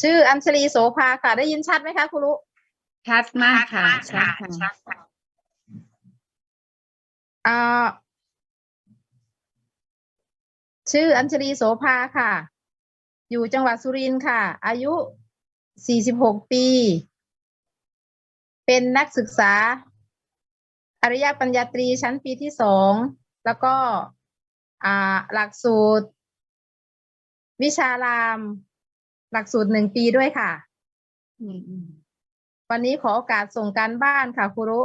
ชื่ออัญชลีโสภาค่ะ ได้ยินชัดไหมคะครูรุชัดมากค่ะชัดค่ะอ่าชื่ออัญชลีโสภาค่ะ อยู่จังหวัดสุรินทร์ค่ะ อายุ 46 ปี เป็นนักศึกษา อริยปัญญาตรีชั้นปีที่สอง แล้วก็อ่าหลักสูตร วิชาราม หลักสูตรหนึ่งปีด้วยค่ะอืมอืมวันนี้ขอโอกาสส่งการบ้านค่ะครูรุ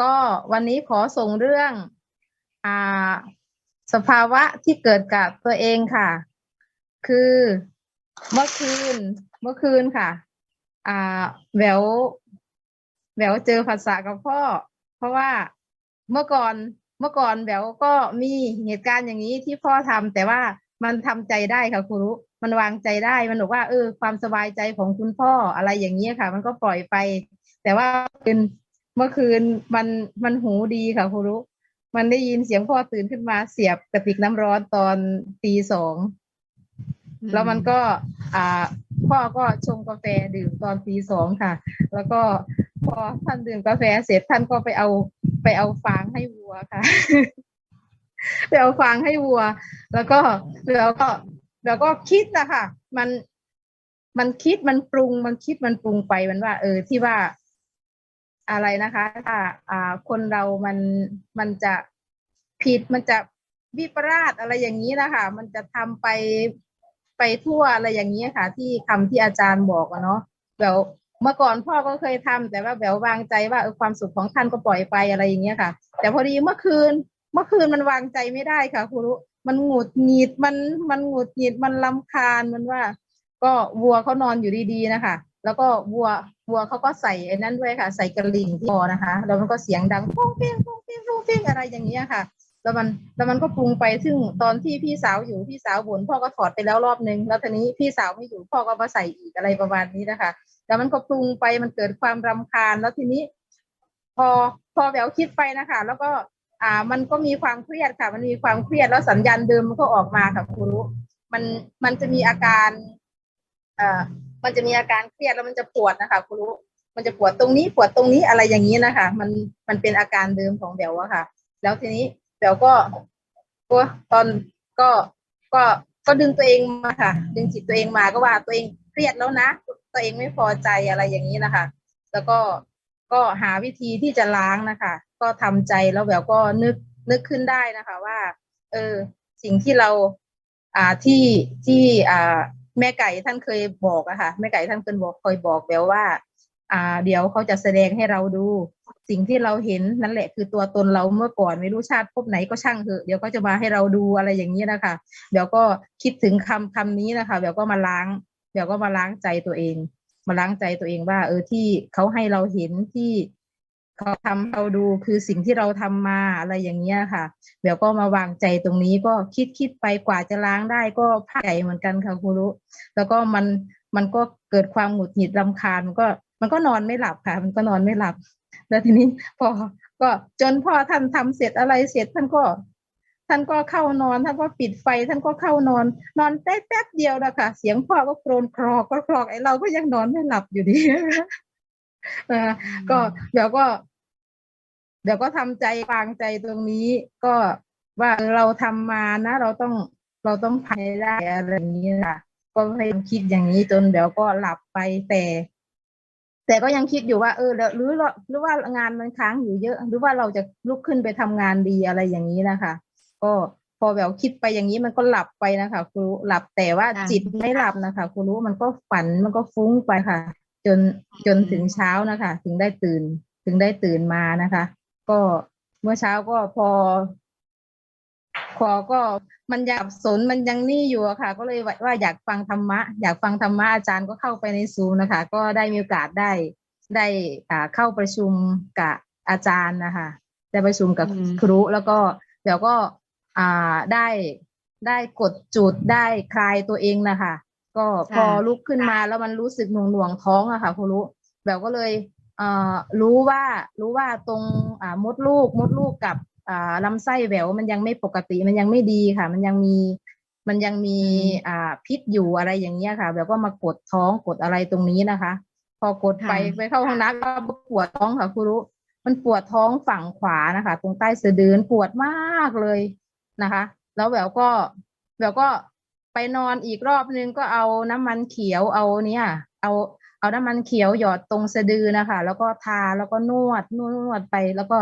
ก็วันนี้ขอส่งเรื่องอ่าสภาวะที่เกิดกับตัวเองค่ะ คือเมื่อคืน เมื่อคืนค่ะ อ่าแหววแหววเจอภาษากับพ่อ เพราะว่าเมื่อก่อนเมื่อก่อนแหววก็มีเหตุการณ์อย่างนี้ที่พ่อทำแต่ว่า มันทำใจได้ค่ะครูรุมันวางใจได้มันบอกว่าเออความสบายใจของคุณพ่ออะไรอย่างนี้ยค่ะ มันก็ปล่อยไป แต่ว่าคืนเมื่อคืนมันมันหูดีค่ะครูรุมันได้ยินเสียงพ่อตื่นขึ้นมาเสียบกระติกน้ำร้อนตอนตีสองแล้วมันก็ อ่า พ่อก็ชงกาแฟดื่มตอนตีสองค่ะ แล้วก็พอท่านดื่มกาแฟเสร็จท่านก็ไปเอาไปเอาฟางให้วัวค่ะ ไปเอาฟางให้วัว แล้วก็แล้วก็แล้วก็คิดนะคะมันมันคิดมันปรุง มันคิดมันปรุงไปมันว่า เออที่ว่าอะไรนะคะถ้าอ่า คนเรามันมันจะผิดมันจะวิปราชอะไรอย่างนี้นะคะมันจะทำไปไปทั่วอะไรอย่างนี้ค่ะ ที่คำที่อาจารย์บอกอะเนาะแบบเมื่อก่อนพ่อก็เคยทำแต่ว่าแบบวางใจว่าเออความสุขของท่านก็ปล่อยไปอะไรอย่างเงี้ยค่ะ แต่พอดีเมื่อคืน เมื่อคืนมันวางใจไม่ได้ค่ะครู มันหงุดหงิดมันมันหงุดหงิดมันลำคาญมันว่า ก็วัวเขานอนอยู่ดีๆนะคะแล้วก็วัววัวเขาก็ใส่ไอ้นั่นด้วยค่ะ ใส่กระลิ่งที่คอนะคะ แล้วมันก็เสียงดังปุ้งเปี้ยงปุ้งเปี้ยงปุ้งเปี้ยงอะไรอย่างเงี้ยค่ะ แล้วมันแล้วมันก็ปรุงไปซึ่งตอนที่พี่สาวอยู่พี่สาวบ่นพ่อก็ถอดไปแล้วรอบนึงแล้วทีนี้พี่สาวไม่อยู่พ่อก็มาใส่อีกอะไรประมาณนี้นะคะ แล้วมันก็ปรุงไปมันเกิดความรำคาญแล้วทีนี้ พอพอแววคิดไปนะคะ แล้วก็ อ่า มันก็มีความเครียดค่ะ มันมีความเครียดแล้วสัญญาณเดิมมันก็ออกมาค่ะครูรู้มันมันจะมีอาการเอ่อมันจะมีอาการเครียดแล้วมันจะปวดนะคะครูรู้มันจะปวดตรงนี้ปวดตรงนี้อะไรอย่างนี้นะคะ มันมันเป็นอาการเดิมของแบวอะค่ะ แล้วทีนี้แบวก็ก็ตอนก็ก็ก็ดึงตัวเองมาค่ะ ดึงจิตตัวเองมาก็ว่าตัวเองเครียดแล้วนะ ตัวเองไม่พอใจอะไรอย่างนี้นะคะ แล้วก็ก็หาวิธีที่จะล้างนะคะ ก็ทำใจแล้วแบวก็นึกนึกขึ้นได้นะคะว่า เออ สิ่งที่เรา อ่าที่ที่อ่าแม่ไก่ท่านเคยบอกอะค่ะแม่ไก่ท่านเคยบอกเคยบอกแบวว่า อ่า เดี๋ยวเขาจะแสดงให้เราดู สิ่งที่เราเห็นนั่นแหละ คือตัวตนเราเมื่อก่อนไม่รู้ชาติภพไหนก็ช่างเถอะเดี๋ยวก็จะมาให้เราดูอะไรอย่างนี้นะคะเดี๋ยวก็คิดถึงคำคำนี้นะคะเดี๋ยวก็มาล้าง เดี๋ยวก็มาล้างใจตัวเอง มาล้างใจตัวเองว่า เออที่เขาให้เราเห็นที่ เขาทำเราดูคือสิ่งที่เราทำมาอะไรอย่างเงี้ยค่ะเดี๋ยวก็มาวางใจตรงนี้ก็คิดคิดไปกว่าจะล้างได้ก็พ่าใหญ่เหมือนกันค่ะครูรู้ แล้วก็มันมันก็เกิดความหงุดหงิดรำคาญมันก็มันก็นอนไม่หลับค่ะ มันก็นอนไม่หลับ แล้วทีนี้พอก็จนพ่อท่านทำเสร็จอะไรเสร็จท่านก็ ท่านก็เข้านอนท่านก็ปิดไฟ ท่านก็เข้านอน นอนได้แป๊บเดียวนะคะเสียงพ่อก็โกรนครอกก็ครอกไอ้เราก็ยังนอนไม่หลับอยู่ดี ก็เดี๋ยวก็ เดี๋ยวก็ทำใจวางใจตรงนี้ ก็ว่าเราทำมานะ เราต้องเราต้องภายได้อะไรอย่างนี้ค่ะก็พยายามคิดอย่างนี้จนเดี๋ยวก็หลับไปแต่ แต่ก็ยังคิดอยู่ว่า เออแล้วหรือเราหรือว่างานมันค้างอยู่เยอะ หรือว่าเราจะลุกขึ้นไปทำงานดีอะไรอย่างนี้นะคะก็พอแบบคิดไปอย่างนี้มันก็หลับไปนะคะครูรู้หลับแต่ว่าค่ะจิตไม่หลับนะคะครูรู้มันก็ฝันมันก็ฟุ้งไปค่ะ จนจนถึงเช้านะคะ ถึงได้ตื่น ถึงได้ตื่นมานะคะ ก็เมื่อเช้าก็พอพอก็มันอยากสนมันยังนี่อยู่อะค่ะ ก็เลยว่าว่าอยากฟังธรรมะ อยากฟังธรรมะอาจารย์ก็เข้าไปในซูมนะคะ ก็ได้มีโอกาสได้ได้อ่าเข้าประชุมกับอาจารย์นะคะได้ประชุมกับอืมครูแล้วก็เดี๋ยวก็อ่าได้ได้กดจุดได้คลายตัวเองนะคะ ก็พอลุกขึ้นมาแล้วมันรู้สึกหน่วงหน่วงๆท้องอะค่ะครูรู้แบบก็เลยเอ่อรู้ว่ารู้ว่าตรงอ่ามดลูกมดลูกกับอ่าลำไส้แหววมันยังไม่ปกติมันยังไม่ดีค่ะ มันยังมีมันยังมีอืมอ่าพิษอยู่อะไรอย่างเงี้ยค่ะ แบบว่ามากดท้องกดอะไรตรงนี้นะคะ พอกดไปค่ะไปเข้าห้องน้ำก็ปวดท้องค่ะครูรู้มันปวดท้องฝั่งขวานะคะ ตรงใต้สะดือปวดมากเลยนะคะ แล้วแบบก็แบบก็ ไปนอนอีกรอบนึงก็เอาน้ำมันเขียวเอาเนี่ย เอาเอาน้ำมันเขียวหยอดตรงสะดือนะคะ แล้วก็ทาแล้วก็นวดนวดนวดไป แล้วก็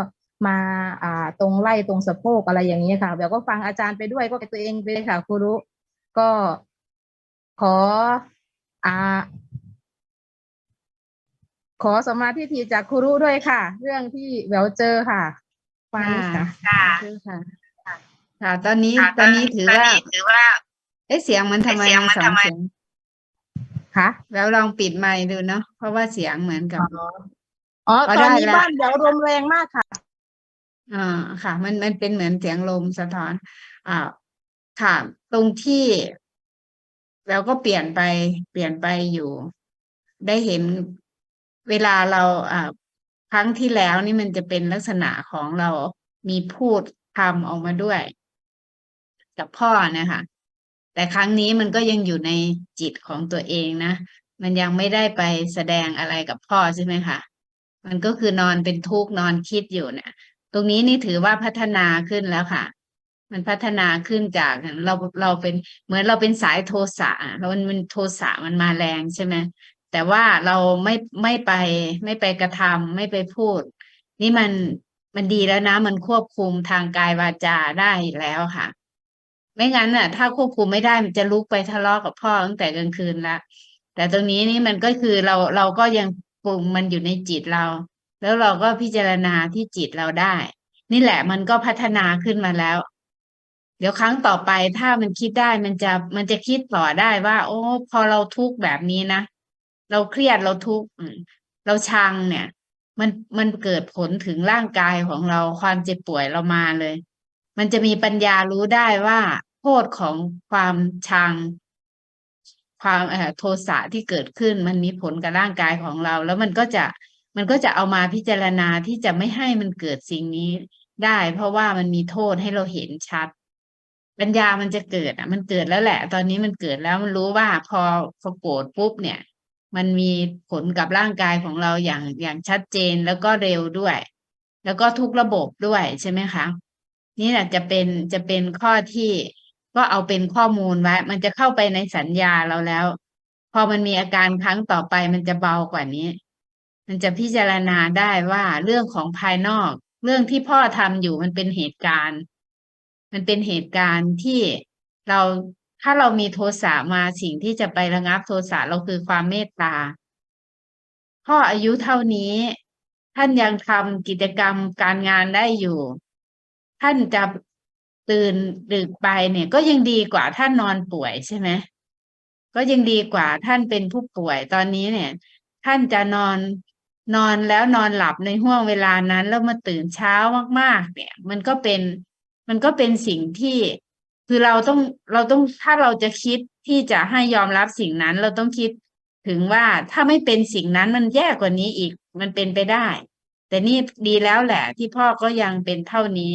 มาอ่าตรงไล่ตรงสะโพกอะไรอย่างเงี้ยค่ะแบบก็ฟังอาจารย์ไปด้วยก็ตัวเองไปเลยค่ะครูรู้ก็ขออ่าขอสมมาธิฏฐิจากครูรุด้วยค่ะ เรื่องที่แหววเจอค่ะฟังค่ะค่ะค่ะ ค่ะ ตอนนี้ตอนนี้ถือว่าถือว่า เอ๊ะเสียงมันทำไมเสียงมันสองทำไม เสียงค่ะแล้วลองปิดไมค์ดูเนาะเพราะว่าเสียงเหมือนกับ อ๋อ อ๋อตอนได้นี้แล้วบ้านแหววลมแรงมากค่ะ อ่าค่ะ มันมันเป็นเหมือนเสียงลมสะท้อน อ่าค่ะ ตรงที่เราก็เปลี่ยนไป เปลี่ยนไปอยู่ ได้เห็นเวลาเราอ่าครั้งที่แล้วนี่มันจะเป็นลักษณะของเรามีพูดทำออกมาด้วย กับพ่อนะคะ แต่ครั้งนี้มันก็ยังอยู่ในจิตของตัวเองนะ มันยังไม่ได้ไปแสดงอะไรกับพ่อใช่ไหมคะมันก็คือนอนเป็นทุกข์นอนคิดอยู่เนี่ยตรงนี้นี่ถือว่าพัฒนาขึ้นแล้วค่ะ มันพัฒนาขึ้นจากเราเราเป็นเหมือนเราเป็นสายโทสะอะแล้วมันมันโทสะมันมาแรงใช่ไหมแต่ว่าเราไม่ไม่ไปไม่ไปกระทำไม่ไปพูด นี่มันมันดีแล้วนะ มันควบคุมทางกายวาจาได้แล้วค่ะ ไม่งั้นน่ะ ถ้าควบคุมไม่ได้มันจะลุกไปทะเลาะกับพ่อตั้งแต่กลางคืนละแต่ตรงนี้นี่มันก็คือเราเราก็ยังปรุงมันอยู่ในจิตเรา แล้วเราก็พิจารณาที่จิตเราได้ นี่แหละมันก็พัฒนาขึ้นมาแล้ว เดี๋ยวครั้งต่อไปถ้ามันคิดได้มันจะมันจะคิดต่อได้ว่า โอ้พอเราทุกข์แบบนี้นะเราเครียดเราทุกข์เราชังเนี่ย มันมันเกิดผลถึงร่างกายของเราความเจ็บป่วยเรามาเลย มันจะมีปัญญารู้ได้ว่า ษของความชัง ความโทสะที่เกิดขึ้น มันมีผลกับร่างกายของเรา แล้วมันก็จะมันก็จะเอามาพิจารณาที่จะไม่ให้มันเกิดสิ่งนี้ได้ เพราะว่ามันมีโทษให้เราเห็นชัด ปัญญามันจะเกิดอะ มันเกิดแล้วแหละ ตอนนี้มันเกิดแล้วมันรู้ว่าพอพอโกรธปุ๊บเนี่ย มันมีผลกับร่างกายของเราอย่างอย่างชัดเจนแล้วก็เร็วด้วย แล้วก็ทุกระบบด้วยใช่ไหมคะนี่แหละจะเป็นจะเป็นข้อที่ ก็เอาเป็นข้อมูลไว้ มันจะเข้าไปในสัญญาเราแล้ว พอมันมีอาการครั้งต่อไปมันจะเบากว่านี้ มันจะพิจารณาได้ว่าเรื่องของภายนอก เรื่องที่พ่อทำอยู่มันเป็นเหตุการณ์ มันเป็นเหตุการณ์ที่เราถ้าเรามีโทสะมาสิ่งที่จะไประงับโทสะเราคือความเมตตาพ่ออายุเท่านี้ ท่านยังทำกิจกรรมการงานได้อยู่ ท่านจะ ตื่นดึกไปเนี่ยก็ยังดีกว่าท่านนอนป่วยใช่ไหมก็ยังดีกว่าท่านเป็นผู้ป่วยตอนนี้เนี่ย ท่านจะนอนนอนแล้วนอนหลับในห่วงเวลานั้น แล้วมาตื่นเช้ามากๆ เนี่ย มันก็เป็นมันก็เป็นสิ่งที่คือเราต้องเราต้องถ้าเราจะคิดที่จะให้ยอมรับสิ่งนั้น เราต้องคิดถึงว่าถ้าไม่เป็นสิ่งนั้นมันแย่กว่านี้อีกมันเป็นไปได้ แต่นี่ดีแล้วแหละที่พ่อก็ยังเป็นเท่านี้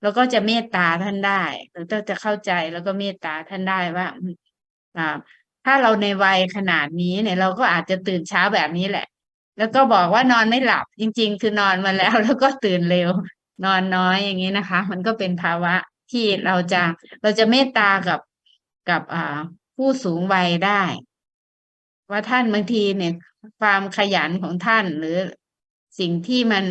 แล้วก็จะเมตตาท่านได้แล้วก็จะเข้าใจแล้วก็เมตตาท่านได้ว่าถ้าเราในวัยขนาดนี้เนี่ย เราก็อาจจะตื่นเช้าแบบนี้แหละ แล้วก็บอกว่านอนไม่หลับจริง ๆ คือนอนมาแล้ว แล้วก็ตื่นเร็ว นอนน้อยอย่างนี้นะคะ มันก็เป็นภาวะที่เราจะเราจะเมตตากับกับอ่าผู้สูงวัยได้ ว่าท่านบางทีเนี่ย ความขยันของท่านหรือสิ่งที่มัน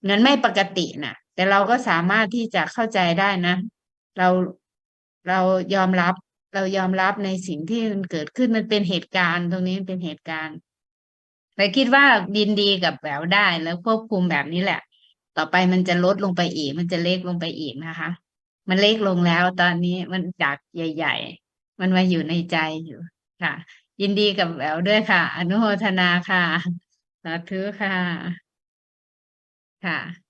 เหมือนไม่ปกติน่ะ แต่เราก็สามารถที่จะเข้าใจได้นะ เราเรายอมรับ เรายอมรับในสิ่งที่มันเกิดขึ้นมันเป็นเหตุการณ์ตรงนี้เป็นเหตุการณ์แต่คิดว่าดินดีกับแหววได้แล้วควบคุมแบบนี้แหละ ต่อไปมันจะลดลงไปอีก มันจะเล็กลงไปอีกนะคะ มันเล็กลงแล้วตอนนี้มันจากใหญ่ ๆ มันมาอยู่ในใจอยู่ค่ะ ยินดีกับแหววด้วยค่ะ อนุโมทนาค่ะสาธุค่ะ ค่ะ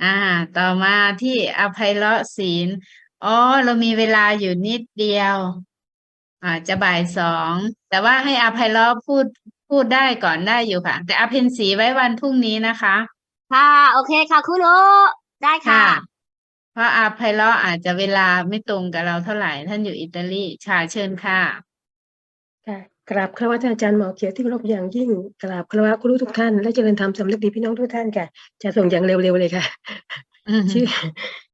อ่า ต่อมาที่อภัยเลาะศีล อ๋อ เรามีเวลาอยู่นิดเดียว อ่า จะบ่ายสอง แต่ว่าให้อภัยเลาะพูดพูดได้ก่อนได้อยู่ค่ะ แต่อภินศรีไว้วันพรุ่งนี้นะคะ ค่ะ โอเคค่ะคุณรู้ได้ค่ะค่ะพราะอาไพเราะอาจจะเวลาไม่ตรงกับเราเท่าไหร่ ท่านอยู่อิตาลีค่ะเชิญค่ะ ค่ะ กราบคารวะท่านอาจารย์หมอเขียวที่เคารพอย่างยิ่งกราบคารวะครูทุกท่าน และเจริญธรรมสำนึกดีพี่น้องทุกท่านค่ะ จะส่งอย่างเร็วๆเลยค่ะ ชื่อ